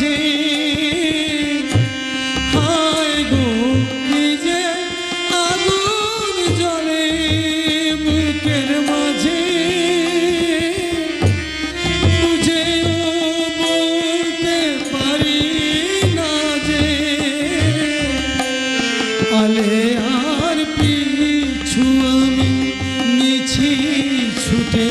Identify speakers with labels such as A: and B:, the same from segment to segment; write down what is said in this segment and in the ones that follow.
A: মাঝে হায় গো, কি যে আগুন জলে বুকের মাঝে। বুঝে বলতে পারি না যে আলে আর পিছু আমি মিছি ছুটে।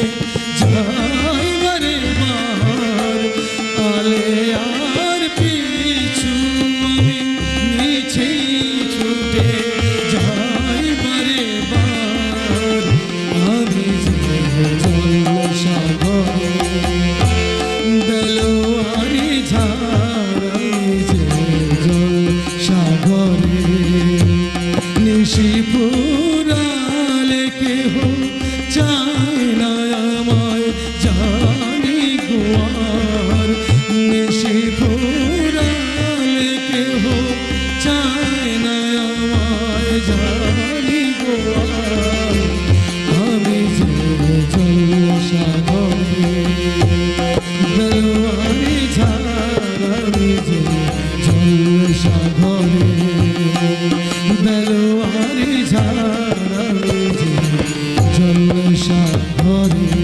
A: জোয়ারি ঝাড়াইছে জল সাগরে নিশি পুরালে কেহ চায় না আমায় জানি গোয়ার honey.